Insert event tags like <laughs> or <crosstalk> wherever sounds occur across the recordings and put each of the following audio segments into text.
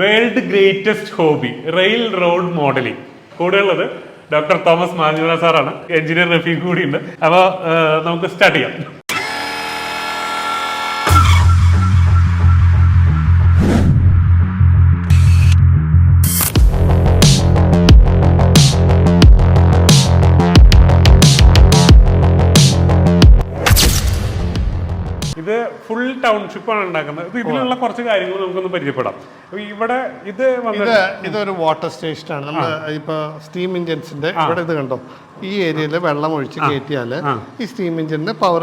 World greatest hobby rail road modelling. കൂടെയുള്ളത് doctor Thomas Manjula സാറാണ്. Engineer Rafeeq കൂടിയുണ്ട്. അപ്പോൾ നമുക്ക് സ്റ്റാർട്ട് ചെയ്യാം. ടൗൺഷിപ്പാണ് ഉണ്ടാക്കുന്നത്. ഇത് ഇതിലുള്ള കുറച്ച് കാര്യങ്ങൾ നമുക്കൊന്ന് പരിചയപ്പെടാം. ഇവിടെ ഇത് ഇത് ഇതൊരു വാട്ടർ സ്റ്റേഷനാണ് നമ്മൾ ഇപ്പൊ സ്റ്റീം എഞ്ചിൻസിന്റെ ഇവിടെ ഇത് കണ്ടോ? ഈ ഏരിയയിൽ വെള്ളം ഒഴിച്ച് കയറ്റിയാൽ ഈ സ്റ്റീം എഞ്ചിന്റെ പവർ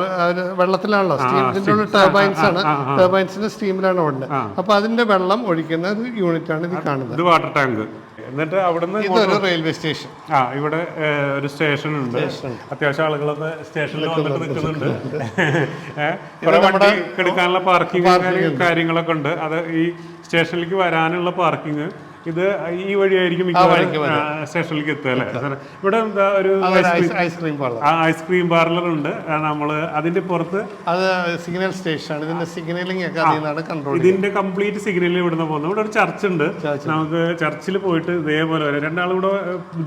വെള്ളത്തിലാണല്ലോ. സ്റ്റീം എഞ്ചിന്റെ ടർബൈൻസ് ആണ്. ടർബൈൻസിന്റെ സ്റ്റീമിലാണ് ഓടുന്നത്. അപ്പൊ അതിന്റെ വെള്ളം ഒഴിക്കുന്ന ഒരു യൂണിറ്റ് ആണ് ഇത് കാണുന്നത്. വാട്ടർ ടാങ്ക് എന്നിട്ട് അവിടുന്ന് ഇതൊരു റെയിൽവേ സ്റ്റേഷൻ ആ ഇവിടെ ഒരു സ്റ്റേഷൻ ഉണ്ട്. അത്യാവശ്യം ആളുകളൊക്കെ സ്റ്റേഷനിൽ വന്നിട്ട് നിൽക്കുന്നുണ്ട്. കുറെ വണ്ടി എടുക്കാനുള്ള പാർക്കിംഗ് കാര്യങ്ങളൊക്കെ ഉണ്ട്. അത് ഈ സ്റ്റേഷനിലേക്ക് വരാനുള്ള പാർക്കിംഗ് ഇത് ഈ വഴിയായിരിക്കും സ്റ്റേഷനിലേക്ക് എത്തുക അല്ലേ? ഇവിടെ എന്താ ഒരു ഐസ്ക്രീം പാർലർ. ആ ഐസ്ക്രീം പാർലർ ഉണ്ട്. നമ്മൾ അതിന്റെ പുറത്ത് അത് സിഗ്നൽ സ്റ്റേഷൻ ആണ് ഇതിന്റെ സിഗ്നലിംഗ് ഒക്കെ അതിൽ കൺട്രോൾ ഇതിന്റെ കംപ്ലീറ്റ് സിഗ്നലിൽ ഇവിടുന്ന് പോകുന്നത്. ഇവിടെ ഒരു ചർച്ച് ഉണ്ട്. നമുക്ക് ചർച്ചിൽ പോയിട്ട് ഇതേപോലെ വരാം. രണ്ടാളും ഇവിടെ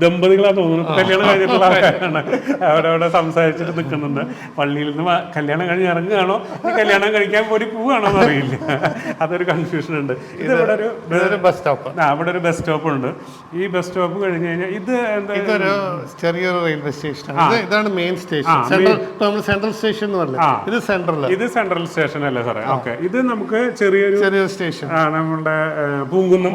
ദമ്പതികളാ തോന്നുന്നു. കല്യാണം കഴിഞ്ഞിട്ടുള്ള ആൾക്കാരാണ്. അവിടെ അവിടെ സംസാരിച്ചിട്ട് നിൽക്കുന്നുണ്ട്. പള്ളിയിൽ നിന്ന് കല്യാണം കഴിഞ്ഞ് ഇറങ്ങുകയാണോ? കല്യാണം കഴിക്കാൻ പോയി പോവുകയാണോ എന്ന് അറിയില്ല അതൊരു കൺഫ്യൂഷൻ ഉണ്ട്. ഇത് ഇവിടെ ഒരു ബസ് സ്റ്റോപ്പ് ഇവിടെ ഒരു ബസ് സ്റ്റോപ്പ് ഉണ്ട്. ഈ ബസ് സ്റ്റോപ്പ് കഴിഞ്ഞ് കഴിഞ്ഞാൽ ഇത് എന്താ ഇതൊരു ചെറിയൊരു റെയിൽവേ സ്റ്റേഷൻ ഇത് ഇതാണ് മെയിൻ സ്റ്റേഷൻ നമ്മൾ സെൻട്രൽ സ്റ്റേഷൻ എന്ന് ഇത് സെൻട്രൽ ഇത് സെൻട്രൽ സ്റ്റേഷൻ അല്ലേ സാറേ? ഓക്കെ ഇത് നമുക്ക് ചെറിയൊരു ചെറിയൊരു സ്റ്റേഷൻ ആ നമ്മുടെ പൂങ്കുന്നം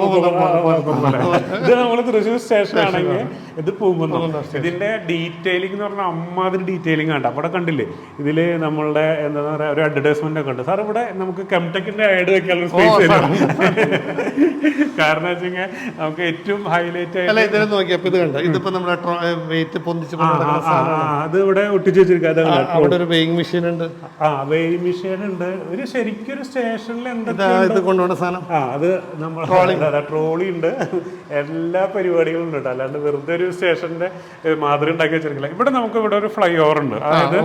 ഇത് നമ്മൾ തൃശ്ശൂർ സ്റ്റേഷൻ ആണെങ്കിൽ ഇത് പൂങ്കുന്നം. ഇതിന്റെ ഡീറ്റെയിലിംഗ് എന്ന് പറഞ്ഞാൽ അമ്മാതിരി ഡീറ്റെയിലിംഗ് ഉണ്ട് അവിടെ കണ്ടില്ലേ? ഇതിൽ നമ്മളുടെ എന്താ പറയാ ഒരു അഡ്വർടൈസ്മെന്റ് ഒക്കെ ഉണ്ട്. സാർ ഇവിടെ നമുക്ക് കെംടെക്കിന്റെ ആഡ് വെക്കാനുള്ള സ്പേസ് <laughs> കാരണം വെച്ചാൽ നമുക്ക് ഏറ്റവും ഹൈലൈറ്റ് അല്ല ഇതിനെ നോക്കിയപ്പോ ഇത് കണ്ടോ? ഇതിപ്പോ നമ്മുടെ വെയിറ്റ് പൊന്തിച്ച് അത് ഇവിടെ ഒട്ടിച്ചു അവിടെ ഒരു വെയിങ് മെഷീൻ ഉണ്ട്. ആ വെയ് മെഷീൻ ഉണ്ട്. ഒരു ശരിക്കൊരു സ്റ്റേഷനിൽ എന്താ ഇതാ കൊണ്ടുപോകുന്ന സാധനം. ആ അത് നമ്മൾ ട്രോളി ഉണ്ട്. എല്ലാ പരിപാടികളും ഉണ്ട് അല്ലാണ്ട് വെറുതെ ഒരു സ്റ്റേഷന്റെ മാതൃ മാതൃക ഉണ്ടാക്കി വെച്ചിരിക്കില്ല. ഇവിടെ നമുക്ക് ഇവിടെ ഒരു ഫ്ലൈ ഓവർ ഉണ്ട് അതായത്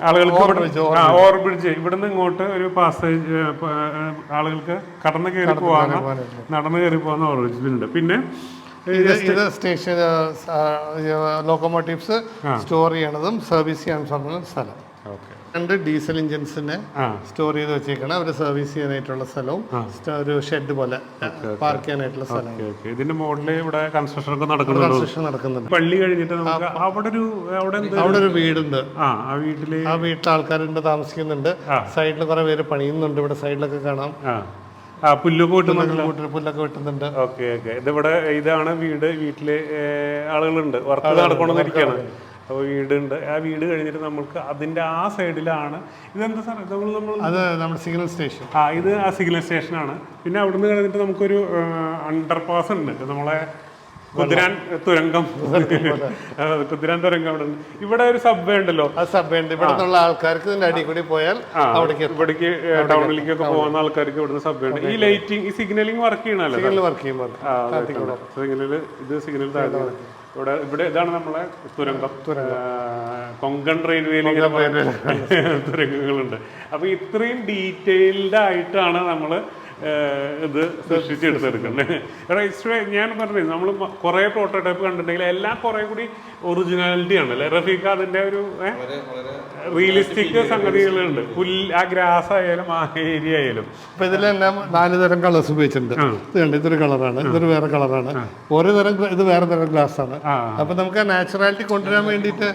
ആളുകൾക്ക് ഓവർബ്രിഡ്ജ് ആ ഓവർ ബ്രിഡ്ജ് ഇവിടുന്ന് ഇങ്ങോട്ട് ഒരു പാസേജ് ആളുകൾക്ക് കടന്നു കയറി പോകാൻ നടന്നു കയറി പോകുന്ന ഓവർ ബ്രിഡ്ജ് ഉണ്ട് പിന്നെ ഇത് സ്റ്റേഷൻ ലോക്കോമോട്ടീവ്സ് സ്റ്റോർ ചെയ്യണതും സർവീസ് ചെയ്യാൻ സ്ഥലം. ഓക്കെ രണ്ട് ഡീസൽ എഞ്ചിൻസിനെ സ്റ്റോർ ചെയ്ത് വെച്ചേക്കണം. അവർ സർവീസ് ചെയ്യാനായിട്ടുള്ള സ്ഥലവും ഒരു ഷെഡ് പോലെ പാർക്ക് ചെയ്യാനായിട്ടുള്ള സ്ഥലം ഇതിന്റെ മോഡൽ ഇവിടെ കൺസ്ട്രക്ഷൻ ഒക്കെ നടക്കുന്നുണ്ട് കൺസ്ട്രക്ഷൻ നടക്കുന്നുണ്ട്. പള്ളി കഴിഞ്ഞിട്ട് നമുക്ക് അവിടെ ഒരു അവിടെ അവിടെ ഒരു വീടുണ്ട്. ആ വീട്ടിൽ ആ വീട്ടിൽ ആൾക്കാരുണ്ട് താമസിക്കുന്നുണ്ട്. സൈഡിൽ കുറെ പേര് പണിയുന്നുണ്ട്. ഇവിടെ സൈഡിലൊക്കെ കാണാം. പുല്ലൊക്കെ വെട്ടുന്നുണ്ട് പുല്ലൊക്കെ വെട്ടുന്നുണ്ട്. Okay okay. ഇതിവിടെ ഇതാണ് വീട്. വീട്ടിൽ ആളുകളുണ്ട്. വർക്ക് നടക്കണമെന്നിരിക്കുകയാണ് അപ്പോൾ വീടുണ്ട്. ആ വീട് കഴിഞ്ഞിട്ട് നമുക്ക് അതിന്റെ ആ സൈഡിലാണ് ഇതെന്താ സാർ നമ്മൾ നമ്മൾ അത് നമ്മുടെ സിഗ്നൽ സ്റ്റേഷൻ. ആ ഇത് ആ സിഗ്നൽ സ്റ്റേഷനാണ്. പിന്നെ അവിടുന്ന് കഴിഞ്ഞിട്ട് നമുക്കൊരു അണ്ടർപാസ് ഉണ്ട്. നമ്മളെ കുതിരാൻ തുരങ്കം. കുതിരാൻ തുരങ്കം അവിടെ ഉണ്ട് ഇവിടെ ഒരു സബ്വേ ഉണ്ടല്ലോ. ആ സബ്വേ ഉണ്ട്. ഇവിടെ ആൾക്കാർക്ക് ഇതിന്റെ അടി കൂടി പോയാൽ അവിടേക്ക് ഇവിടേക്ക് ടൗണിലേക്കൊക്കെ പോകുന്ന ആൾക്കാർക്ക് ഇവിടുന്ന് സബ്വേ ഉണ്ട്. ഈ ലൈറ്റിംഗ് ഈ സിഗ്നലിംഗ് വർക്ക് ചെയ്യണല്ലോ സിഗ്നൽ വർക്ക് ചെയ്യുമ്പോൾ സിഗ്നലിൽ ഇത് സിഗ്നൽ താഴെ ഇവിടെ ഇവിടെ ഇതാണ് നമ്മളെ തുരങ്കം. കൊങ്കൺ റെയിൽവേയിൽ തുരങ്കങ്ങളുണ്ട്. അപ്പൊ ഇത്രയും ഡീറ്റെയിൽഡ് ആയിട്ടാണ് നമ്മൾ ഇത് സൃഷ്ടിച്ചെടുത്തെടുക്കണ്ടേ? എടാ ഇസ്രേ ഞാൻ പറഞ്ഞത് നമ്മൾ കുറെ പ്രോട്ടോടൈപ്പ് കണ്ടിട്ടുണ്ടെങ്കിൽ എല്ലാം കുറെ കൂടി ഒറിജിനാലിറ്റി ആണ് അല്ലേ? റഫീഖ അതിന്റെ ഒരു റിയലിസ്റ്റിക് സംഗതികളുണ്ട്. പുല്ല് ആ ഗ്രാസ് ആയാലും ആ ഏരിയ ആയാലും. അപ്പൊ ഇതിലെല്ലാം നാല് തരം കളേഴ്സ് ഉപയോഗിച്ചിട്ടുണ്ട്. ഇത് കണ്ട് ഇതൊരു കളറാണ് ഇതൊരു വേറെ കളറാണ് ഓരോ തരം ഇത് വേറെ തരം ഗ്ലാസ് ആണ്. അപ്പൊ നമുക്ക് നാച്ചുറാലിറ്റി കൊണ്ടുവരാൻ വേണ്ടിയിട്ട്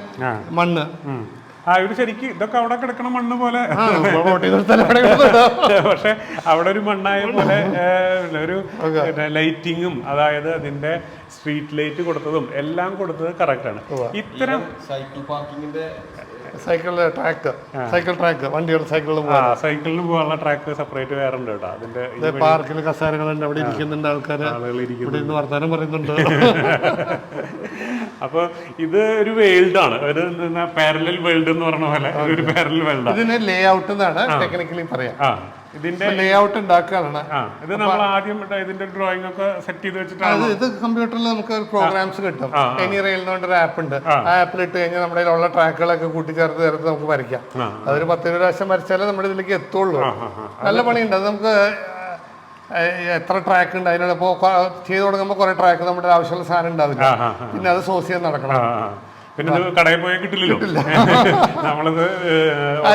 മണ്ണ്. ആ ഇത് ശരിക്കും ഇതൊക്കെ അവിടെ കിടക്കണ മണ്ണ് പോലെ. <laughs> പക്ഷെ അവിടെ ഒരു മണ്ണായ പോലെ ഒരു ലൈറ്റിങ്ങും അതായത് അതിന്റെ സ്ട്രീറ്റ് ലൈറ്റ് കൊടുത്തതും എല്ലാം കൊടുത്തത് കറക്റ്റ് ആണ്. ഇത്തരം സൈക്കിൾ പാർക്കിങ്ങിന്റെ സൈക്കിൾ ട്രാക്ക് സൈക്കിൾ ട്രാക്ക് വണ്ടിയുടെ സൈക്കിളിൽ പോകാം സൈക്കിളിന് പോകാനുള്ള ട്രാക്ക് സെപ്പറേറ്റ് വേറെ ഉണ്ട് കേട്ടോ. അതിന്റെ പാർക്കിൽ കസേരകളുണ്ട് അവിടെ ഇരിക്കുന്നുണ്ട് ആൾക്കാർ ആളുകൾ ഇരിക്കുന്നു. വർത്തമാനം വർത്താനം പറയുന്നുണ്ട്. <laughs> അപ്പൊ ഇത് ഒരു വേൾഡ് ആണ്. ഒരു പാരലൽ വേൾഡ് എന്ന് പറഞ്ഞ പോലെ ഒരു പാരലൽ വേൾഡ് ഇതിന് ലേ ഔട്ട് എന്നാണ് ടെക്നിക്കലി പറയാം. ഇതിന്റെ ലേ ഔട്ട് ഉണ്ടാക്കുകയാണ്. ഇത് നമ്മൾ ആദ്യം ഇതിന്റെ ഡ്രോയിങ് ഒക്കെ സെറ്റ് ചെയ്ത് വെച്ചിട്ടാണ് ഇത് കമ്പ്യൂട്ടറിൽ നമുക്ക് പ്രോഗ്രാംസ് കിട്ടും. എനി റെയിൽ എന്ന് പറഞ്ഞൊരു ആപ്പ് ഉണ്ട്. ആ. ആപ്പിൽ ഇട്ട് കഴിഞ്ഞാൽ നമ്മുടെ ഉള്ള ട്രാക്കുകളൊക്കെ കൂട്ടിച്ചേർത്ത് ചേർത്ത് നമുക്ക് വരയ്ക്കാം. അതൊരു പത്ത് പ്രാവശ്യം വരച്ചാലേ നമ്മുടെ ഇതിലേക്ക് എത്തുള്ളൂ. നല്ല പണിയുണ്ട്. അത് നമുക്ക് എത്ര ട്രാക്ക് ഉണ്ട് അതിനുള്ള ഇപ്പോൾ ചെയ്ത് തുടങ്ങുമ്പോൾ കുറെ ട്രാക്ക് നമ്മുടെ ആവശ്യമുള്ള സാധനം ഉണ്ടാവില്ല. പിന്നെ അത് സോഴ്സ് ചെയ്യാൻ നടക്കണം. പിന്നെ കടയിൽ പോയാൽ കിട്ടില്ലല്ലോ. <laughs> നമ്മളത്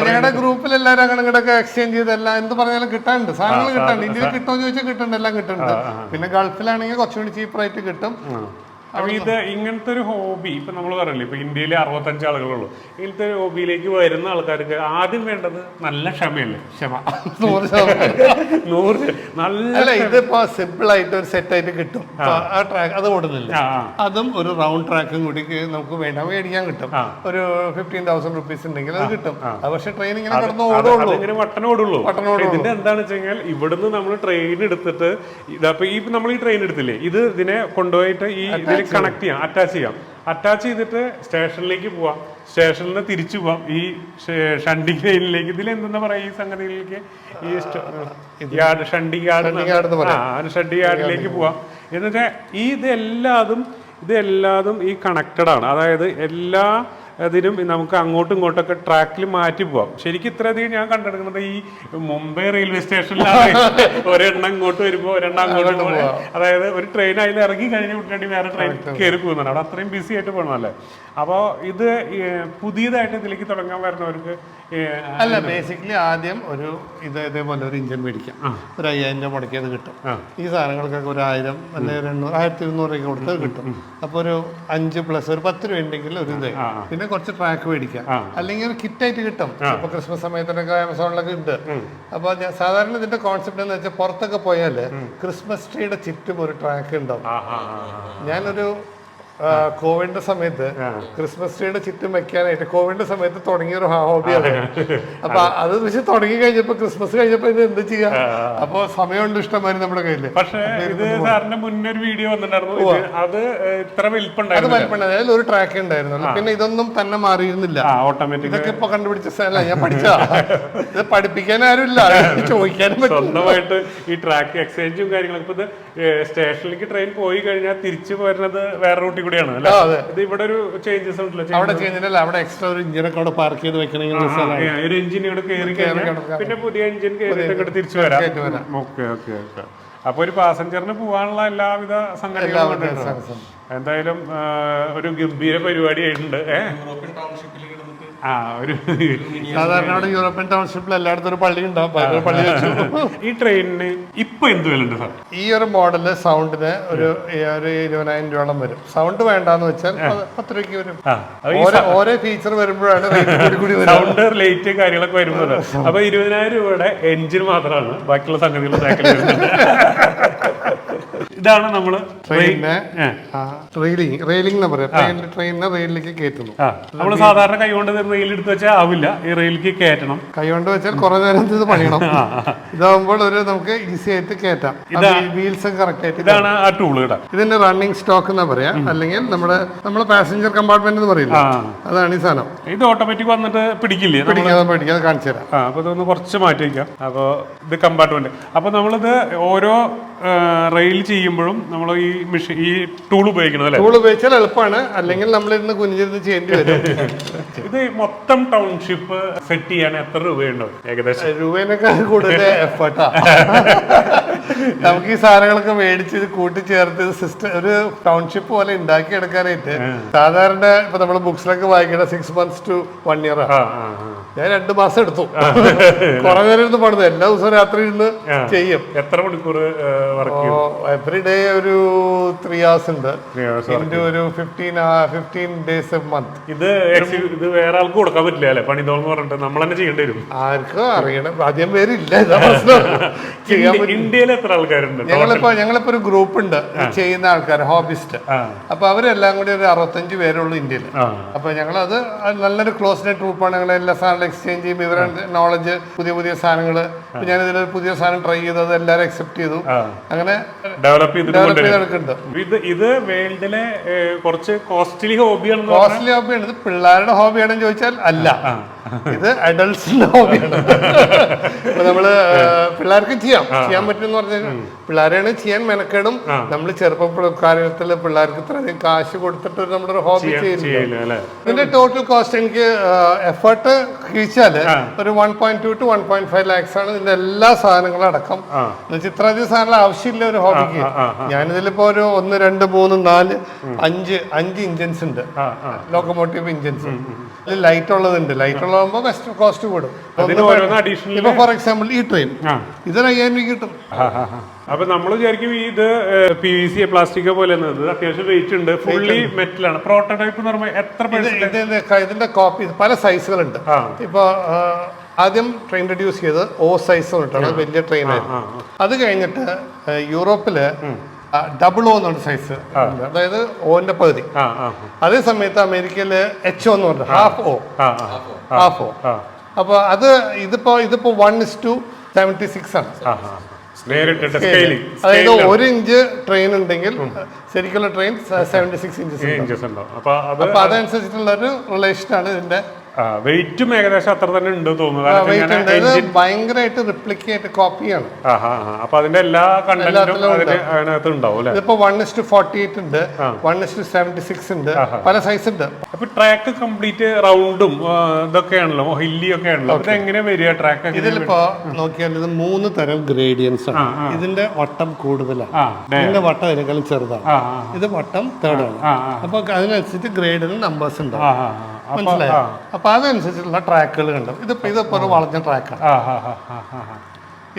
ഞങ്ങളുടെ ഗ്രൂപ്പിൽ എല്ലാവരും അങ്ങനെ ഇങ്ങോട്ടൊക്കെ എക്സ്ചേഞ്ച് ചെയ്ത് എല്ലാം എന്ത് പറഞ്ഞാലും കിട്ടാനുണ്ട്. സാധനങ്ങൾ കിട്ടാനുണ്ട്. ഇന്ത്യയിൽ കിട്ടുമോ ചോദിച്ചാൽ കിട്ടുന്നുണ്ട്. എല്ലാം കിട്ടുന്നുണ്ട്. പിന്നെ ഗൾഫിലാണെങ്കിൽ കുറച്ചുകൂടി ചീപ്പ് റേറ്റ് കിട്ടും. അപ്പൊ ഇത് ഇങ്ങനത്തെ ഒരു ഹോബി ഇപ്പൊ നമ്മൾ പറയില്ലേ ഇപ്പൊ ഇന്ത്യയിലെ അറുപത്തഞ്ച് ആളുകളുള്ളൂ. ഇങ്ങനത്തെ ഒരു ഹോബിയിലേക്ക് വരുന്ന ആൾക്കാർക്ക് ആദ്യം വേണ്ടത് നല്ല ക്ഷമയല്ലേ? ക്ഷമ. നൂറ് <laughs> നൂറ് നല്ല ഇതിപ്പോ സിമ്പിൾ ആയിട്ട് ഒരു സെറ്റ് ആയിട്ട് കിട്ടും. ആ. ട്രാക്ക് അത് ഓടുന്നില്ല. അതും ഒരു റൗണ്ട് ട്രാക്കും കൂടി നമുക്ക് വേണ്ട മേടിക്കാൻ കിട്ടും. ഒരു ഫിഫ്റ്റീൻ തൗസൻഡ് റുപ്പീസ് ഉണ്ടെങ്കിൽ അത് കിട്ടും. അത് പക്ഷെ ട്രെയിൻ ഇങ്ങനെ കിടന്ന് ഓടുള്ളൂ. വട്ടനോടുള്ളൂ വട്ടനോടുള്ളൂ. ഇതിന്റെ എന്താണെന്ന് വെച്ച് കഴിഞ്ഞാൽ ഇവിടുന്ന് നമ്മൾ ട്രെയിൻ എടുത്തിട്ട് ഇതപ്പൊ ഈ നമ്മൾ ഈ ട്രെയിൻ എടുത്തില്ലേ? ഇത് ഇതിനെ കൊണ്ടുപോയിട്ട് ഈ ഇതിൽ കണക്ട് ചെയ്യാം. അറ്റാച്ച് ചെയ്യാം. അറ്റാച്ച് ചെയ്തിട്ട് സ്റ്റേഷനിലേക്ക് പോവാം. സ്റ്റേഷനിൽ നിന്ന് തിരിച്ചു പോവാം. ഈ ഷണ്ടി ലൈനിലേക്ക് ഇതിൽ എന്തെന്നാ പറയാ ഈ സംഗതിയിലേക്ക്? ഈ യാർഡ് ഷണ്ടി യാർഡ് ആ ഷണ്ടി യാർഡിലേക്ക് പോവാം. എന്നിട്ട് ഈ ഇതെല്ലാതും ഇതെല്ലാതും ഈ കണക്റ്റഡ് ആണ്. അതായത് എല്ലാ ഇതിനും നമുക്ക് അങ്ങോട്ടും ഇങ്ങോട്ടൊക്കെ ട്രാക്കിൽ മാറ്റി പോവാം. ശരിക്കും ഇത്രയധികം ഞാൻ കണ്ടെടുക്കുന്നത് ഈ മുംബൈ റെയിൽവേ സ്റ്റേഷനിലാണ് <laughs> ഒരെണ്ണം ഇങ്ങോട്ട് വരുമ്പോൾ ഒരെണ്ണം അങ്ങോട്ട് പോകുമ്പോൾ അതായത് ഒരു ട്രെയിൻ അതിൽ ഇറങ്ങി കഴിഞ്ഞ ഉടനടി വേറെ ട്രെയിൻ കയറി പോകുന്നുണ്ട് അവിടെ അത്രയും ബിസി ആയിട്ട് പോകണമല്ലേ അപ്പോൾ ഇത് പുതിയതായിട്ട് ഇതിലേക്ക് തുടങ്ങാൻ വരുന്നവർക്ക് അല്ല ബേസിക്കലി ആദ്യം ഒരു ഇത് ഇതേപോലെ ഒരു ഇഞ്ചൻ മേടിക്കാം. ഒരു അയ്യായിരം രൂപ മുടക്കിയത് കിട്ടും. ഈ സാധനങ്ങൾക്കൊക്കെ ഒരു ആയിരം അല്ലെങ്കിൽ ഒരു എണ്ണൂറ് ആയിരത്തി ഇരുന്നൂറ് രൂപ കൊടുത്തത് കിട്ടും. അപ്പോൾ ഒരു അഞ്ച് പ്ലസ് ഒരു പത്ത് രൂപ ഉണ്ടെങ്കിൽ ഒരു ഇത്. പിന്നെ കുറച്ച് ട്രാക്ക് മേടിക്കാം. അല്ലെങ്കിൽ ഒരു കിറ്റായിട്ട് കിട്ടും. ഇപ്പോൾ ക്രിസ്മസ് സമയത്തൊക്കെ ആമസോണിലൊക്കെ ഉണ്ട്. അപ്പോൾ സാധാരണ ഇതിന്റെ കോൺസെപ്റ്റ് എന്ന് വെച്ചാൽ പുറത്തൊക്കെ പോയാൽ ക്രിസ്മസ് ട്രീയുടെ ചുറ്റും ഒരു ട്രാക്ക് ഉണ്ടാവും. ഞാനൊരു കോവിഡിന്റെ സമയത്ത് ക്രിസ്മസ് ട്രീയുടെ ചുറ്റും വെക്കാനായിട്ട് കോവിഡിന്റെ സമയത്ത് തുടങ്ങിയ ഒരു ഹോബിയാണ് അപ്പൊ അത് പക്ഷെ തുടങ്ങി കഴിഞ്ഞപ്പോ ക്രിസ്മസ് കഴിഞ്ഞപ്പോ ഇത് എന്ത് ചെയ്യാം? അപ്പൊ സമയമുണ്ട് ഇഷ്ടമായി നമ്മുടെ കയ്യിൽ. പക്ഷേ ഇത് സാറിന്റെ മുന്നേ ഒരു വീഡിയോ വന്നിട്ടുണ്ടായിരുന്നു. അത് ഇത്ര വലിപ്പുണ്ടായിരുന്നു അതിൽ ഒരു ട്രാക്ക് ഉണ്ടായിരുന്നു പിന്നെ ഇതൊന്നും തന്നെ മാറിയിരുന്നില്ല. ഓട്ടോമാറ്റിക് ഇതൊക്കെ ഇപ്പൊ കണ്ടുപിടിച്ച സ്ഥലമല്ല ഞാൻ പഠിച്ച ഇത് പഠിപ്പിക്കാൻ ആരുമില്ല. ചോദിക്കാനും സ്വന്തമായിട്ട് ഈ ട്രാക്ക് എക്സ്ചേഞ്ചും കാര്യങ്ങളും ഇപ്പൊ ഇത് സ്റ്റേഷനിലേക്ക് ട്രെയിൻ പോയി കഴിഞ്ഞാൽ തിരിച്ചു വരുന്നത് വേറെ റൂട്ടിൽ കൂടിയാണ് അല്ലേ? അതെ. ഇത് ഇവിടെ ഒരു ചേഞ്ചസ് ഉണ്ടല്ലോ അവിടെ ചെയ്യുന്നില്ല അവിടെ എക്സ്ട്രാ ഒരു ഇഞ്ചിനൊക്കെ അവിടെ പാർക്ക് ചെയ്ത് വെക്കണമെങ്കിൽ ഒരു. എഞ്ചിൻ ഇവിടെ കയറി പിന്നെ പുതിയ എഞ്ചിൻ കയറിയിട്ട് തിരിച്ചു വരാം. Okay okay okay. അപ്പൊ ഒരു പാസഞ്ചറിന് പോകാനുള്ള എല്ലാവിധ സംഘടനകളും എന്തായാലും ഒരു ഗംഭീര പരിപാടി ആയിട്ടുണ്ട്. ഏ? ആ ഒരു സാധാരണ അവിടെ യൂറോപ്യൻ ടൗൺഷിപ്പിൽ എല്ലായിടത്തും ഒരു പള്ളി ഉണ്ടാവും. പള്ളി വെച്ചു. ഈ ട്രെയിനിന് ഇപ്പൊ എന്ത് വില ഉണ്ട് സാർ? ഈ ഒരു മോഡൽ സൗണ്ടിന് ഒരു ഒരു ഇരുപതിനായിരം രൂപയോളം വരും. സൗണ്ട് വേണ്ടെന്ന് വെച്ചാൽ പത്ത് രൂപയ്ക്ക് വരും. ആ ഓരോ ഫീച്ചർ വരുമ്പോഴാണ് rate കൂടി കൂടി വരും സൗണ്ട് ലൈറ്റ് കാര്യങ്ങളൊക്കെ വരുമ്പോൾ അപ്പൊ ഇരുപതിനായിരം രൂപയുടെ എഞ്ചിൻ മാത്രമാണ് ബാക്കിയുള്ള സംഗതികൾ വരുന്നത്. <laughs> ഇതാണ് നമ്മൾ. റെയിലിംഗ് റെയിലിംഗ് എന്ന് പറയാം. ട്രെയിനിൽ ട്രെയിനിനെ റെയിലിലേക്ക് കയറ്റുന്നു. നമ്മൾ സാധാരണ കൈകൊണ്ട് റെയിൽ എടുത്ത് വെച്ചാൽ ആവില്ല. ഈ റെയിലേക്ക് കയറ്റണം. കൈകൊണ്ട് വെച്ചാൽ കുറെ നേരം ഇത് പണിയണം. ഇതാവുമ്പോൾ ഒരു നമുക്ക് ഈസി ആയിട്ട് കയറ്റാം. വീൽസ് കറക്റ്റ് ആയിട്ട് ഇതാണ്. ആ ടൂൾ കേട്ടോ ഇതിന്റെ റണ്ണിങ് സ്റ്റോക്ക് എന്ന് പറയാ. അല്ലെങ്കിൽ നമ്മുടെ നമ്മുടെ പാസഞ്ചർ കമ്പാർട്ട്മെന്റ് എന്ന് പറയില്ല? അതാണ് ഈ സാധനം. ഇത് ഓട്ടോമാറ്റിക് വന്നിട്ട് പിടിക്കില്ലേ? പിടിക്കാതെ കാണിച്ചു തരാം. അപ്പൊ ഇതൊന്ന് കുറച്ച് മാറ്റി വെക്കാം. അപ്പോൾ ഇത് കമ്പാർട്ട്മെന്റ് അപ്പൊ നമ്മളിത് ഓരോ റെയിൽ ചെയ്യുമ്പോഴും നമ്മൾ ഈ മെഷീൻ ഈ ടൂൾ ഉപയോഗിക്കണം അല്ലേ? ടൂൾ ഉപയോഗിച്ചാൽ എളുപ്പമാണ്. അല്ലെങ്കിൽ നമ്മൾ ഇന്ന് കുഞ്ഞിരുന്ന് ചെയ്യേണ്ടി വരും. ഇത് മൊത്തം ടൗൺഷിപ്പ് സെറ്റ് ചെയ്യാൻ എത്ര രൂപയുണ്ടാവും ഏകദേശം? രൂപേനേക്കാൾ കൂടുതൽ എഫേർട്ടാ നമുക്ക് ഈ സാധനങ്ങളൊക്കെ മേടിച്ച് ഇത് കൂട്ടിച്ചേർത്ത് സിസ്റ്റം ഒരു ടൗൺഷിപ്പ് പോലെ ഉണ്ടാക്കി എടുക്കാനായിട്ട് സാധാരണ ഇപ്പൊ നമ്മൾ ബുക്സിലൊക്കെ വായിക്കണ six months to one year. ഞാൻ രണ്ടു മാസം എടുത്തു. കുറെ നേരം ഇരുന്ന് പണിത്. എല്ലാ ദിവസവും രാത്രി ഇരുന്ന് ചെയ്യും. എത്ര മണിക്കൂർ വർക്ക് എവറി ഡേ ഒരു ത്രീ ഹവേഴ്സ് ഉണ്ട്. ഇന്റു ഒരു fifteen fifteen days a month ഇത് ഇത് വേറെ ആൾക്ക് കൊടുക്കാൻ പറ്റില്ല അല്ലേ? പണിതോന്ന് പറഞ്ഞിട്ട് നമ്മൾ തന്നെ ചെയ്യേണ്ടി വരും. ആർക്കും അറിയണം. ആദ്യം പേരില്ല ഇതാ <laughs> എത്ര ആൾക്കാരുണ്ട്. ഞങ്ങളിപ്പോ ഞങ്ങളിപ്പോ ഒരു ഗ്രൂപ്പ് ഉണ്ട്. ചെയ്യുന്ന ആൾക്കാർ ഹോബിസ്റ്റ്. അപ്പൊ അവരെല്ലാം കൂടി ഒരു അറുപത്തഞ്ച് പേരുള്ളൂ ഇന്ത്യയിൽ അപ്പൊ ഞങ്ങളത് നല്ലൊരു ക്ലോസ് നെറ്റ് ഗ്രൂപ്പാണ് ഞങ്ങൾ എല്ലാ സാധനങ്ങളും എക്സ്ചേഞ്ച് ചെയ്യും. ഇവരെ നോളജ് പുതിയ പുതിയ സാധനങ്ങൾ ഞാൻ ഇതിൽ പുതിയ സാധനം ട്രൈ ചെയ്തത് എല്ലാവരും അക്സെപ്റ്റ് ചെയ്തു. അങ്ങനെ ഡെവലപ്പ് ചെയ്തിട്ടുണ്ട് ഡെവലപ്പ് ചെയ്തെടുക്കുന്നുണ്ട്. ഇത് ഇത് വേൾഡിലെ കുറച്ച് കോസ്റ്റ്ലി ഹോബിയാണ് കോസ്റ്റ്ലി ഹോബിയാണ് ഇത് പിള്ളേരുടെ ഹോബിയാണെന്ന് ചോദിച്ചാൽ അല്ല. ഇത് അഡൽട്സിന്റെ ഹോബിയാണ് അപ്പൊ നമ്മൾ പിള്ളേർക്ക് ചെയ്യാം. ചെയ്യാൻ പറ്റും പറഞ്ഞാൽ പിള്ളേരാണ് ചെയ്യാൻ മെനക്കെടും. നമ്മൾ ചെറുപ്പകാലത്തിൽ പിള്ളേർക്ക് ഇത്രയധികം കാശ് കൊടുത്തിട്ട് നമ്മളൊരു ഹോബി ചെയ്യുന്നു അല്ലേ? ഇതിന്റെ ടോട്ടൽ കോസ്റ്റ് എനിക്ക് എഫേർട്ട് കഴിച്ചാൽ ഒരു one point two two one point five lakhs ആണ് ഇതിന്റെ എല്ലാ സാധനങ്ങളും അടക്കം. ഇത്രയധികം സാധനങ്ങൾ ആവശ്യമില്ല ഒരു ഹോബിക്ക് ഞാനിതിലിപ്പോ ഒരു ഒന്ന് രണ്ട് മൂന്ന് നാല് അഞ്ച് അഞ്ച് ഇഞ്ചൻസ് ഉണ്ട്. ലോക്കോമോട്ടീവ് ഇഞ്ചൻസ് ഇതിൽ ലൈറ്റ് ഉള്ളതുണ്ട്. ലൈറ്റ് ഉള്ളതാകുമ്പോൾ ബെസ്റ്റ് കോസ്റ്റ് കൂടും. ഇപ്പൊ ഫോർ എക്സാമ്പിൾ ഈ ട്രെയിൻ ഇതൊരു അയ്യായിരം രൂപ കിട്ടും. അപ്പൊ നമ്മൾ വിചാരിക്കും ഇത് പി വി സി പ്ലാസ്റ്റിക് പോലെ അത്യാവശ്യം വെയിറ്റ് ഉണ്ട്. ഫുള്ളി മെറ്റലാണ് പ്രോട്ടോടൈപ്പ് എന്ന് പറയുമ്പോൾ എത്ര ഇതിന്റെ കോപ്പി പല സൈസുകളുണ്ട്. ഇപ്പൊ ആദ്യം ട്രെയിൻ റെഡ്യൂസ് ചെയ്ത് ഓ സൈസ് തൊട്ടാണ് വലിയ ട്രെയിൻ ആയിരുന്നു. അത് കഴിഞ്ഞിട്ട് യൂറോപ്പിൽ ഡബിൾ ഒ എന്നുള്ള സൈസ് അതായത് ഓന്റെ പകുതി. അതേ സമയത്ത് അമേരിക്കയിൽ എച്ച് ഒ എന്ന് പറഞ്ഞു ഹാഫ് ഓ ആ ഹാഫ് ഓ അപ്പൊ അത് ഇതിപ്പോ ഇതിപ്പോ one is to seventy six ആണ് അതായത് ഒരു ഇഞ്ച് ട്രെയിൻ ഉണ്ടെങ്കിൽ ശരിക്കുള്ള ട്രെയിൻ സെവന്റി സിക്സ് ഇഞ്ചസ് അപ്പൊ അതനുസരിച്ചിട്ടുള്ള ഒരു റിലേഷൻ ആണ് ഇതിന്റെ വെയിറ്റും ഏകദേശം അത്ര തന്നെ ഉണ്ട് തോന്നുന്നു. ഭയങ്കരമായിട്ട് റിപ്ലിക്കേറ്റ് കോപ്പിയാണ്. അപ്പൊ അതിന്റെ എല്ലാ കണ്ടന്റും അതിന് അതിനകത്ത് ഉണ്ടാവും അല്ലെ? ഇതിപ്പോ one is to forty eight ഉണ്ട്. One is to seventy six ഉണ്ട്. പല സൈസ് ഉണ്ട്. അപ്പൊ ട്രാക്ക് കംപ്ലീറ്റ് റൗണ്ടും ഇതൊക്കെയാണല്ലോ. ഹില്ലി ഒക്കെ ആണല്ലോ ഇത് എങ്ങനെ വരിക ട്രാക്ക് ഇതിലിപ്പോ നോക്കിയാൽ ഇത് മൂന്ന് തരം ഗ്രേഡിയൻസ് ആണ്. ഇതിന്റെ വട്ടം കൂടുതലാണ്. ഇതിന്റെ വട്ടം അതിനേക്കാളും ചെറുതാണ്. ഇത് വട്ടം തേർഡാണ്. അപ്പൊ അതിനനുസരിച്ച് ഗ്രേഡിന് നമ്പേഴ്സ് ഉണ്ടാവും. മനസ്സിലായോ? അപ്പൊ അതനുസരിച്ചുള്ള ട്രാക്കുകൾ കണ്ടു. ഇത് ഇതിപ്പോ ഒരു വളഞ്ഞ ട്രാക്കാണ്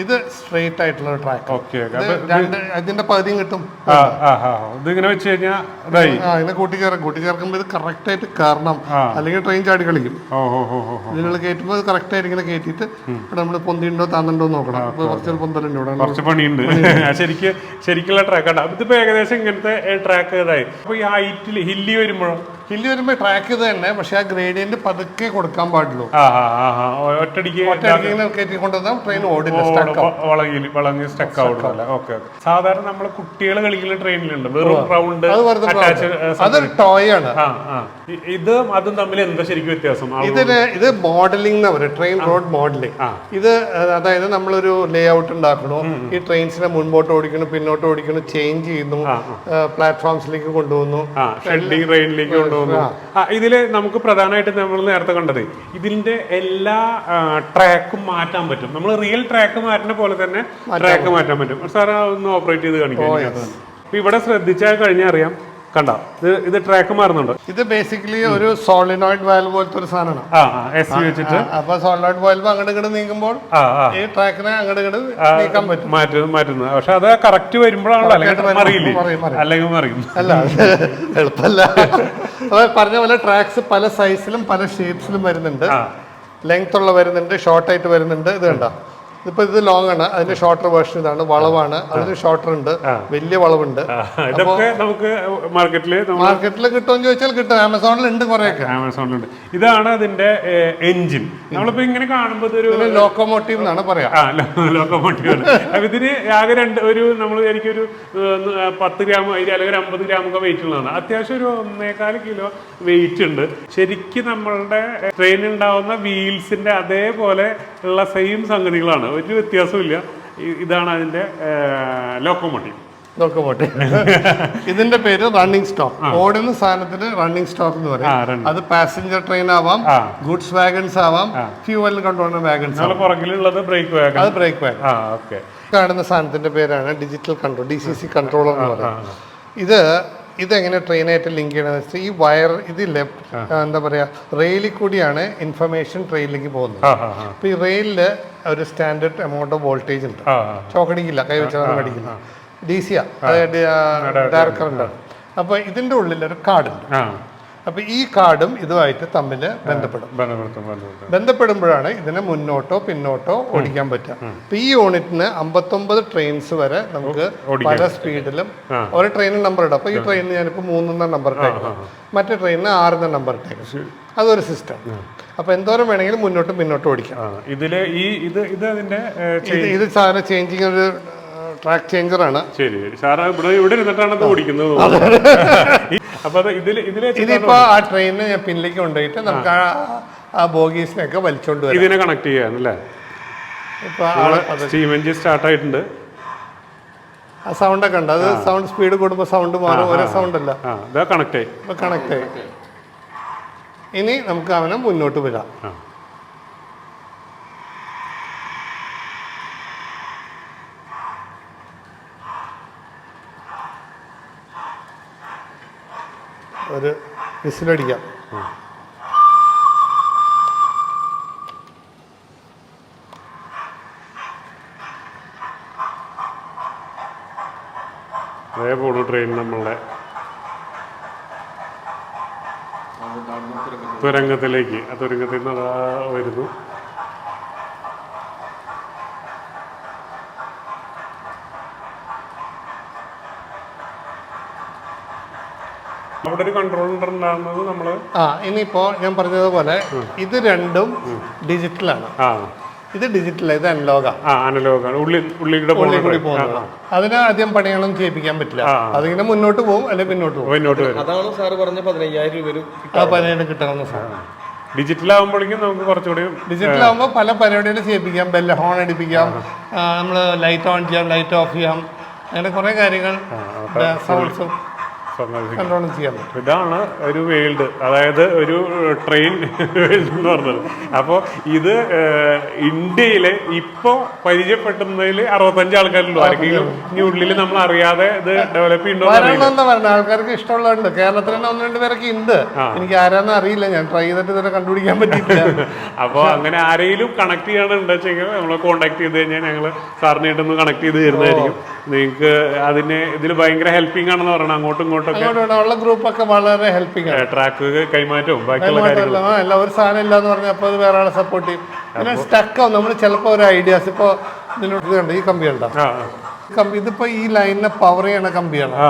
ഇത് സ്ട്രെയിറ്റ് ആയിട്ടുള്ള ട്രാക്ക് ഓക്കെ ഇതിന്റെ പകുതിയും കിട്ടും. ഇതിങ്ങനെ വെച്ച് കഴിഞ്ഞാൽ ഇതിനെ കൂട്ടിച്ചേർക്കും കൂട്ടിച്ചേർക്കുമ്പോൾ ഇത് കറക്റ്റ് ആയിട്ട് കയറണം. അല്ലെങ്കിൽ ട്രെയിൻ ചാടി കളിക്കും. ഇതിനുള്ള കയറ്റുമ്പോൾ ഇത് കറക്റ്റ് ആയിട്ട് ഇങ്ങനെ കയറ്റിയിട്ട് ഇവിടെ നമ്മൾ പൊന്തിണ്ടോ താന്നുണ്ടോ നോക്കണം. അപ്പോൾ കുറച്ച് പൊന്തലുണ്ട് ഇവിടെ. കുറച്ച് പണിയുണ്ട്. ശരിക്ക് ശരിക്കുള്ള ട്രാക്ക് ഇതിപ്പോ ഏകദേശം ഇങ്ങനത്തെ ട്രാക്ക് ഇതായി. അപ്പൊ ഈ ഹൈറ്റിൽ ഹില്ലി വരുമ്പോഴോ? ഹില്ലി വരുമ്പോൾ ട്രാക്ക് ചെയ്ത് തന്നെ പക്ഷെ ആ ഗ്രേഡിയന്റ് പതുക്കെ കൊടുക്കാൻ പാടുള്ളൂ. ഒറ്റടിക്ക് ട്രെയിൻ ഓടില്ല ആവും. വളങ്ങി സ്റ്റക്ക് ഓക്കെ സാധാരണ നമ്മൾ കുട്ടികൾ കളിക്കുന്ന ട്രെയിനിലുണ്ട് വെറും റൗണ്ട് അത് ടോയ് ആണ് ഇത് അതും തമ്മിൽ എന്താ ശരിക്കും വ്യത്യാസം? ഇതിന് ഇത് മോഡലിംഗ് എന്നാ പറയുക. ട്രെയിൻ റോഡ് മോഡലിംഗ് ഇത് അതായത് നമ്മളൊരു ലേ ഔട്ട് ഉണ്ടാക്കണു ഈ ട്രെയിൻസിനെ മുൻപോട്ട് ഓടിക്കണം പിന്നോട്ട് ഓടിക്കണം ചേഞ്ച് ചെയ്യുന്നു പ്ലാറ്റ്ഫോംസിലേക്ക് കൊണ്ടുപോകുന്നു ഷെഡിങ് ട്രെയിനിലേക്ക് കൊണ്ടുവന്നു ആ. ഇതിൽ നമുക്ക് പ്രധാനമായിട്ട് നമ്മൾ നേരത്തെ കണ്ടത് ഇതിന്റെ എല്ലാ ട്രാക്കും മാറ്റാൻ പറ്റും. നമ്മൾ റിയൽ ട്രാക്ക് മാറ്റുന്ന പോലെ തന്നെ ട്രാക്ക് മാറ്റാൻ പറ്റും. സാർ ഒന്ന് ഓപ്പറേറ്റ് ചെയ്ത് കാണിക്കാം. ഇവിടെ ശ്രദ്ധിച്ചാൽ കഴിഞ്ഞാൽ അറിയാം. കണ്ട. ഇത് ഇത് ട്രാക്ക് മാറുന്നുണ്ട്. ഇത് ബേസിക്കലി ഒരു സോളിനോയിഡ് വാൽവ് പോലത്തെ ഒരു സാധനമാണ്. വെച്ചിട്ട്. അപ്പൊ സോളിനോയിഡ് വാൽവ് അങ്ങോട്ട് ഇങ്ങോട്ട് നീങ്ങുമ്പോൾ ഈ ട്രാക്കിനെ അങ്ങോട്ട് ഇങ്ങോട്ട് നീക്കാൻ പറ്റും. മാറ്റുന്നത് പക്ഷെ അത് കറക്റ്റ് വരുമ്പോഴാണല്ലോ അല്ലെങ്കിൽ മറിയില്ലേ? മറിയും, മറിയും. അല്ലെങ്കിൽ മറിയും. അല്ല എളുപ്പമല്ല. പറഞ്ഞ പോലെ ട്രാക്സ് പല സൈസിലും പല ഷേപ്സിലും വരുന്നുണ്ട്. ലെങ്ത് ഉള്ള വരുന്നുണ്ട് ഷോർട്ട് ആയിട്ട് വരുന്നുണ്ട്. ഇത് കണ്ട? ഇതിപ്പോ ഇത് ലോങ് ആണ്. അതിന്റെ ഷോർട്ടർ വേർഷൻ ഇതാണ്. വളവാണ്. അതിന് ഷോർട്ടർ ഉണ്ട്. വലിയ വളവുണ്ട്. ഇതൊക്കെ നമുക്ക് മാർക്കറ്റിൽ മാർക്കറ്റിൽ കിട്ടുമെന്ന് ചോദിച്ചാൽ കിട്ടും. ആമസോണിൽ ഉണ്ട് കുറെയൊക്കെ. ആമസോണിലുണ്ട് ഇതാണ് അതിന്റെ എഞ്ചിൻ നമ്മളിപ്പോ ഇങ്ങനെ കാണുമ്പോൾ ഒരു ലോക്കോമോട്ടീവ് എന്നാണ് പറയാ. ലോക്കോമോട്ടീവ് അപ്പൊ ഇതിന് ആകെ രണ്ട് ഒരു നമ്മൾ എനിക്കൊരു ഒരു പത്ത് ഗ്രാം അല്ലെങ്കിൽ ഒരു അമ്പത് ഗ്രാം ഒക്കെ വെയിറ്റ് ഉള്ളതാണ്. അത്യാവശ്യം ഒരു ഒന്നേകാൽ കിലോ വെയിറ്റ് ഉണ്ട്. ശരിക്കും നമ്മളുടെ ട്രെയിനിൽ ഉണ്ടാവുന്ന വീൽസിന്റെ അതേപോലെ ഉള്ള സെയിം സംഗതികളാണ്. ഒരു വ്യത്യാസമില്ല ഇതാണ് അതിന്റെ ലോക്കോമോട്ടീവ് ലോക്കോമോട്ടീവ് <laughs> ഇതിന്റെ പേര് റണ്ണിംഗ് സ്റ്റോപ്പ് ഓടുന്ന സാധനത്തിന് റണ്ണിംഗ് സ്റ്റോപ്പ് എന്ന് പറയും. അത് പാസഞ്ചർ ട്രെയിൻ ആവാം ഗുഡ്സ് വാഗൺസ് ആവാം ഫ്യൂവൽ കൊണ്ടുപോകുന്ന വാഗൺസ് പുറകിലുള്ളത് ബ്രേക്ക് വാഗൺ അത് ബ്രേക്ക് വാഗൺ ഓക്കെ കാണുന്ന സാധനത്തിന്റെ പേരാണ് digital control D C C controller എന്ന് പറയും. ഇത് ഇതെങ്ങനെ ട്രെയിനായിട്ട് ലിങ്ക് ചെയ്യണമെന്ന് വെച്ചാൽ ഈ വയർ ഇതില്ലേ ലെഫ്റ്റ് എന്താ പറയുക റെയിലിൽ കൂടിയാണ് ഇൻഫർമേഷൻ ട്രെയിനിലേക്ക് പോകുന്നത്. ആ ആ ആ. അപ്പൊ ഈ റെയിലിൽ ഒരു സ്റ്റാൻഡേർഡ് എമൗണ്ട് ഓഫ് വോൾട്ടേജ് ഉണ്ട്. ചോക്കടിക്കില്ല കൈ വെച്ചാൽ അടിക്കില്ല. ഡി സിയാ അതായത് ഡയറക്ടർ ഉണ്ടാവും അപ്പൊ ഇതിന്റെ ഉള്ളിൽ ഒരു കാർഡ് ഉണ്ട് ആ അപ്പൊ ഈ കാർഡും ഇതുമായിട്ട് തമ്മിൽ ബന്ധപ്പെടും. ബന്ധപ്പെടുമ്പോഴാണ് ഇതിനെ മുന്നോട്ടോ പിന്നോട്ടോ ഓടിക്കാൻ പറ്റുക. അപ്പൊ ഈ യൂണിറ്റിന് അമ്പത്തൊമ്പത് ട്രെയിൻസ് വരെ നമുക്ക് പല സ്പീഡിലും ഓരോ ഒരു ട്രെയിനിന് നമ്പർ ഇടാം. അപ്പൊ ഈ ട്രെയിനിന് ഞാനിപ്പോ മൂന്നെന്ന നമ്പർ ഇട്ടേക്കും. മറ്റേ ട്രെയിനിന് ആറെന്ന നമ്പർ ഇട്ടേക്കും. അതൊരു സിസ്റ്റം അപ്പൊ എന്തോരം വേണമെങ്കിലും മുന്നോട്ടും പിന്നോട്ടും ഓടിക്കാം. ഇതിലെ ഈ ഇത് ഇത് ഇത് സാധനം ചേഞ്ചിങ് ഒരു ട്രാക്ക് ചേഞ്ചർ ആണ്. ശരി സാറ് ഇവിടെ ഇവിടെ ഇരുന്നിട്ടാണ് ഓടിക്കുന്നത്. അപ്പൊ അത് ഇതിൽ ഇതിപ്പോ ആ ട്രെയിനിനെ ഞാൻ പിന്നിലേക്ക് കൊണ്ടുപോയിട്ട് നമുക്ക് ആ ബോഗീസിനൊക്കെ വലിച്ചോണ്ട് വരാം. ഇതിനെ കണക്ട് ചെയ്യാനല്ലേ? സ്റ്റീം എഞ്ചിൻ സ്റ്റാർട്ട് ആയിട്ടുണ്ട്. ആ സൗണ്ട് ഒക്കെ ഉണ്ട്. അത് സൗണ്ട് സ്പീഡ് കൂടുമ്പോൾ സൗണ്ട് മാറും. ഒരേ സൗണ്ട് അല്ല. കണക്ട് ആയി. കണക്ട് ആയി. ഇനി നമുക്ക് അവനെ മുന്നോട്ട് വിടാം. ഒരു വിസിലടിക്കാം. അതേ പോണു ട്രെയിൻ നമ്മളുടെ തുരങ്കത്തിലേക്ക്. ആ തുരങ്കത്തിൽ നിന്ന് വരുന്നു. അവിടെ ഒരു കൺട്രോൾ ഉണ്ടാകുന്നത് നമ്മൾ ആ ഇനിയിപ്പോ ഞാൻ പറഞ്ഞതുപോലെ ഇത് രണ്ടും ഡിജിറ്റൽ ആണ്. ഇത് ഡിജിറ്റൽ ഇത് അനലോഗാണ് അനലോഗാണ് ഉള്ളിൽ ഉള്ളിലൂടെ ഉള്ളിൽ കൂടി പോകുന്ന പോകുന്നത് അതിന് ആദ്യം പണികളൊന്നും ചെയ്യിപ്പിക്കാൻ പറ്റില്ല. അതിങ്ങനെ മുന്നോട്ട് പോകും അല്ലെങ്കിൽ പിന്നോട്ട് പോകും. മുന്നോട്ട് വരും. അതാണ് സാർ പറഞ്ഞ പതിനയ്യായിരം രൂപ ആ സാധനം ഡിജിറ്റൽ ആകുമ്പോഴേക്കും നമുക്ക് കുറച്ചുകൂടി ഡിജിറ്റൽ ആകുമ്പോൾ പല പരിപാടികളും ചെയ്യിപ്പിക്കാം. ബെല്ല ഹോൺ അടിപ്പിക്കാം. നമ്മൾ ലൈറ്റ് ഓൺ ചെയ്യാം ലൈറ്റ് ഓഫ് ചെയ്യാം. അങ്ങനെ കുറേ കാര്യങ്ങൾ സൗണ്ട്സും കൺട്രോൾ ചെയ്യാൻ പറ്റും. ഇതാണ് ഒരു വേൾഡ് അതായത് ഒരു ട്രെയിൻ വേൾഡ് എന്ന് പറഞ്ഞത്. അപ്പോൾ ഇത് ഇന്ത്യയിലെ ഇപ്പോൾ പരിചയപ്പെടുന്നതിൽ അറുപത്തഞ്ച് ആൾക്കാരുള്ളൂ ആർക്കെങ്കിലും ഇനി ഉള്ളിൽ നമ്മൾ അറിയാതെ ഇത് ഡെവലപ്പ് എന്താ ആൾക്കാർക്ക് ഇഷ്ടമുള്ളതുണ്ട് കേരളത്തിൽ തന്നെ ഒന്ന് രണ്ട് പേരൊക്കെ ഉണ്ട്. എനിക്ക് ആരാന്ന് അറിയില്ല. ഞാൻ ട്രൈ ചെയ്തിട്ട് ഇതുവരെ കണ്ടുപിടിക്കാൻ പറ്റിയിട്ടില്ല. <laughs> അപ്പോൾ അങ്ങനെ ആരെങ്കിലും കണക്ട് നമ്മൾ നമ്മളെ കോൺടാക്ട് ചെയ്ത് കഴിഞ്ഞാൽ ഞങ്ങൾ സാറിനായിട്ടൊന്ന് കണക്ട് ചെയ്ത് തരുന്നതായിരിക്കും. നിങ്ങൾക്ക് അതിന് ഇതിൽ ഭയങ്കര ഹെൽപ്പിംഗ് ആണെന്ന് പറയണം. അങ്ങോട്ടും ഇങ്ങോട്ടും ഒക്കെ അങ്ങോട്ട് ഇവിടെ ഉള്ള ഗ്രൂപ്പൊക്കെ വളരെ ഹെൽപ്പിംഗ് ആണ്. ട്രാക്ക് കൈമാറ്റവും ബാക്കിയുള്ള കാര്യങ്ങളും. എല്ലാം ഒരു സാധനം ഇല്ല എന്ന് പറഞ്ഞാൽ അപ്പോൾ അത് വേറെ ആളെ സപ്പോർട്ട് ചെയ്യും. പിന്നെ സ്റ്റക്കാവും നമ്മൾ ചിലപ്പോൾ ഒരു ഐഡിയാസ് ഇപ്പോൾ ഇതിനോട് ഇത് ഈ കമ്പി ഉണ്ടോ കമ്പി ഇതിപ്പോൾ ഈ ലൈനിനെ പവർ ചെയ്യണ കമ്പിയാണ്. ആ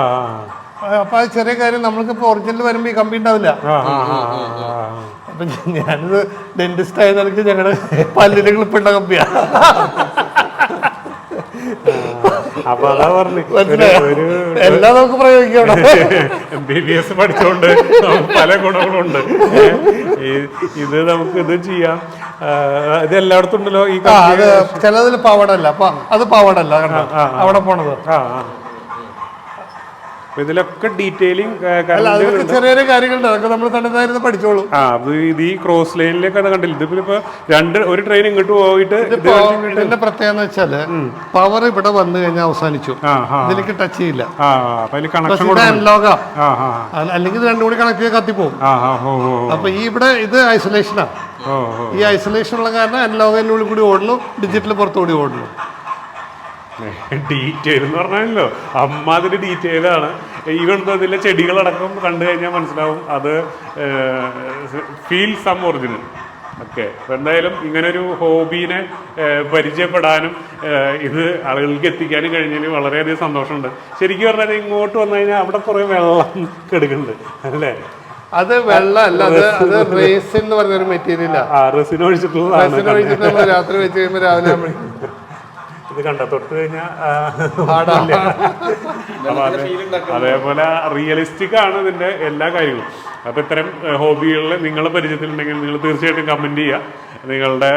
അപ്പോൾ അത് ചെറിയ കാര്യം നമ്മൾക്കിപ്പോ ഒറിജിനൽ വരുമ്പോൾ ഈ കമ്പി ഉണ്ടാവില്ല. അപ്പൊ അപ്പം ഞാനിത് ഡെന്റിസ്റ്റ് ആയ നിലയ്ക്ക് ഞങ്ങളുടെ പല്ലിന് ക്ലിപ്പിട്ട കമ്പിയാണ് അപ്പൊ അതാ പറഞ്ഞു. എല്ലാം നമുക്ക് പ്രയോഗിക്കണം. എം ബി ബി എസ് പഠിച്ചുകൊണ്ട് പല ഗുണങ്ങളുണ്ട്. ഇത് നമുക്ക് ഇത് ചെയ്യാം. ഇത് എല്ലായിടത്തും ഉണ്ടല്ലോ ഈ ചിലതിൽ പവടല്ല അത് പവടല്ല അവിടെ പോണത്. ആ. അപ്പൊ ഇതിലൊക്കെ ഡീറ്റെയിലിംഗ് ചെറിയ കാര്യങ്ങളുണ്ട്. അതൊക്കെ നമ്മൾ തന്നതായിരുന്നു പഠിച്ചോളൂ. ആ അത് ഇത് ഈ ക്രോസ് ലൈനിലേക്ക് അത് കണ്ടില്ല. ഇതിപ്പോ ഇപ്പൊ രണ്ട് ഒരു ട്രെയിൻ ഇങ്ങോട്ട് പോയിട്ട് ഇതിന്റെ പ്രത്യേകത എന്ന് വെച്ചാൽ പവർ ഇവിടെ വന്നു കഴിഞ്ഞാൽ അവസാനിച്ചു. ഇതിലേക്ക് ടച്ച് ചെയ്യില്ല. ആ അല്ലെങ്കിൽ രണ്ടും കൂടി കണക്ട് ചെയ്ത് കത്തിപ്പോവും. അപ്പൊ ഈ ഇവിടെ ഇത് ഐസൊലേഷനാണ് ഈ ഐസൊലേഷൻ ഉള്ള കാരണം അനലോഗിനുള്ളിൽ കൂടി ഓടുന്നു ഡിജിറ്റൽ പുറത്തുകൂടി ഓടുന്നു ഡീറ്റെയിൽ എന്ന് പറഞ്ഞാലോ അമ്മാതിരി ഡീറ്റെയിൽ ആണ്. ഈവൻ ഇതിലെ ചെടികളടക്കം കണ്ടു കഴിഞ്ഞാൽ മനസ്സിലാവും അത് ഫീൽ സം ഒറിജിനൽ ഓക്കെ അപ്പോൾ എന്തായാലും ഇങ്ങനൊരു ഹോബീനെ പരിചയപ്പെടാനും ഇത് ആളുകൾക്ക് എത്തിക്കാനും കഴിഞ്ഞതിൽ വളരെയധികം സന്തോഷമുണ്ട്. ശരിക്കും പറഞ്ഞാൽ ഇങ്ങോട്ട് വന്നു കഴിഞ്ഞാൽ അവിടെ കുറേ വെള്ളം കെടുക്കുന്നുണ്ട്. അല്ലേ? അത് വെള്ളമല്ല അത് അത് റേസ് എന്ന് പറഞ്ഞൊരു മെറ്റീരിയലാണ് ആ റെസിന് ഒഴിച്ചിട്ടുള്ളതാണ്. റേസിന് ഒഴിച്ചിട്ട് നമ്മൾ രാത്രി വെച്ച് കഴിയുമ്പോൾ രാവിലെ ഇത് കണ്ട? തൊട്ട് കഴിഞ്ഞാൽ അതേപോലെ റിയലിസ്റ്റിക് ആണ് ഇതിന്റെ എല്ലാ കാര്യങ്ങളും. അപ്പൊ ഇത്തരം ഹോബികളിൽ നിങ്ങൾ പരിചയത്തിലുണ്ടെങ്കിൽ നിങ്ങൾ തീർച്ചയായിട്ടും കമന്റ് ചെയ്യുക നിങ്ങളുടെ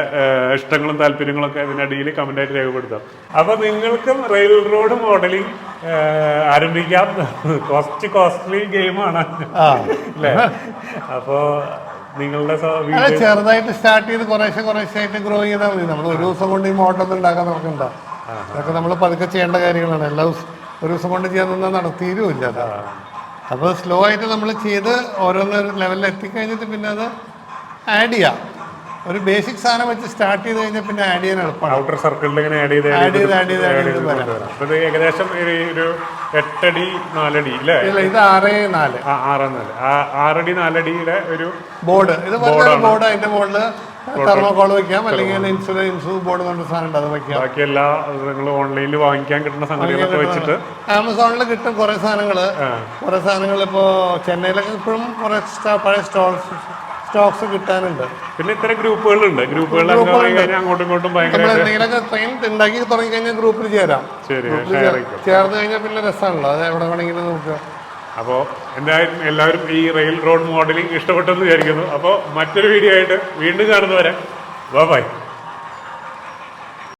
ഇഷ്ടങ്ങളും താല്പര്യങ്ങളൊക്കെ അതിനടിയിൽ കമന്റ് ആയിട്ട് രേഖപ്പെടുത്താം. അപ്പൊ നിങ്ങൾക്കും റെയിൽ റോഡ് മോഡലിംഗ് ആരംഭിക്കാം. കോസ്റ്റ് കോസ്റ്റ്ലി ഗെയിമാണ് അല്ലേ? അപ്പോ നിങ്ങളുടെ അല്ല ചെറുതായിട്ട് സ്റ്റാർട്ട് ചെയ്ത് കുറേശ്ശെ കുറേശ്ശെ ആയിട്ട് ഗ്രോ ചെയ്താൽ മതി. നമ്മൾ ഒരു ദിവസം കൊണ്ട് ഈ മോട്ടൊന്നും ഉണ്ടാക്കാൻ നോക്കണ്ട അതൊക്കെ നമ്മൾ പതുക്കെ ചെയ്യേണ്ട കാര്യങ്ങളാണ്. എല്ലാ ദിവസം ഒരു ദിവസം കൊണ്ട് ചെയ്യാൻ നടത്തിയിരുമില്ല അപ്പോൾ സ്ലോ ആയിട്ട് നമ്മൾ ചെയ്ത് ഓരോന്ന് ലെവലിൽ എത്തിക്കഴിഞ്ഞിട്ട് പിന്നെ അത് ആഡ് ചെയ്യാം. ഒരു ബേസിക് സാധനം വെച്ച് സ്റ്റാർട്ട് ചെയ്ത് കഴിഞ്ഞാൽ പിന്നെ ആഡ് ചെയ്യാൻ എളുപ്പമാണ് ഔട്ടർ സർക്കിളിൽ ഇങ്ങനെ ആഡ് ചെയ്ത് ആഡ് ചെയ്ത് ആഡ് ചെയ്ത് ആഡ് ചെയ്ത് വരാം. കൊണ്ടുവരാം. അപ്പൊ ഇത് ഏകദേശം ഒരു എട്ടടി നാലടി അല്ലേ ഇല്ല ഇത് ആറ് നാല്. ആറ് നാല്. ആ ആറടി നാലടിയുടെ ഒരു ബോർഡ് ഇത് ബോർഡ് അതിന്റെ ബോർഡിൽ തെർമോകോൾ വെക്കാം അല്ലെങ്കിൽ ഇൻസുല ഇൻസു ബോർഡ് പറഞ്ഞ സാധനം ഉണ്ട് അത് വെക്കാം. ബാക്കി എല്ലാ നിങ്ങൾ ഓൺലൈനിൽ വാങ്ങിക്കാൻ കിട്ടുന്ന സംഗതികളൊക്കെ വെച്ചിട്ട് ആമസോണിൽ കിട്ടും കുറെ സാധനങ്ങൾ. കുറെ സാധനങ്ങൾ ഇപ്പോ ചെന്നൈയിലൊക്കെ ഇപ്പോഴും കുറെ പഴയ സ്റ്റോൾസ് സ്റ്റോക്സ് കിട്ടാനുണ്ട്. പിന്നെ ഇത്തരം ഗ്രൂപ്പുകളുണ്ട്. കഴിഞ്ഞാൽ അങ്ങോട്ടും ഇങ്ങോട്ടും ഭയങ്കര നമ്മൾ എന്തെങ്കിലുമൊക്കെ ട്രെയിൻ ഉണ്ടാക്കി തുടങ്ങി കഴിഞ്ഞാൽ ഗ്രൂപ്പിൽ ചേരാം ശരി ചേർന്ന് കഴിഞ്ഞാൽ പിന്നെ രസമാണല്ലോ. അത് എവിടെ വേണമെങ്കിലും നമുക്ക് അപ്പോൾ എന്തായാലും എല്ലാവരും ഈ റെയിൽ റോഡ് മോഡലിംഗ് ഇഷ്ടപ്പെട്ടെന്ന് വിചാരിക്കുന്നു. അപ്പോൾ മറ്റൊരു വീഡിയോ ആയിട്ട് വീണ്ടും കാണുന്നവരെ. ബൈ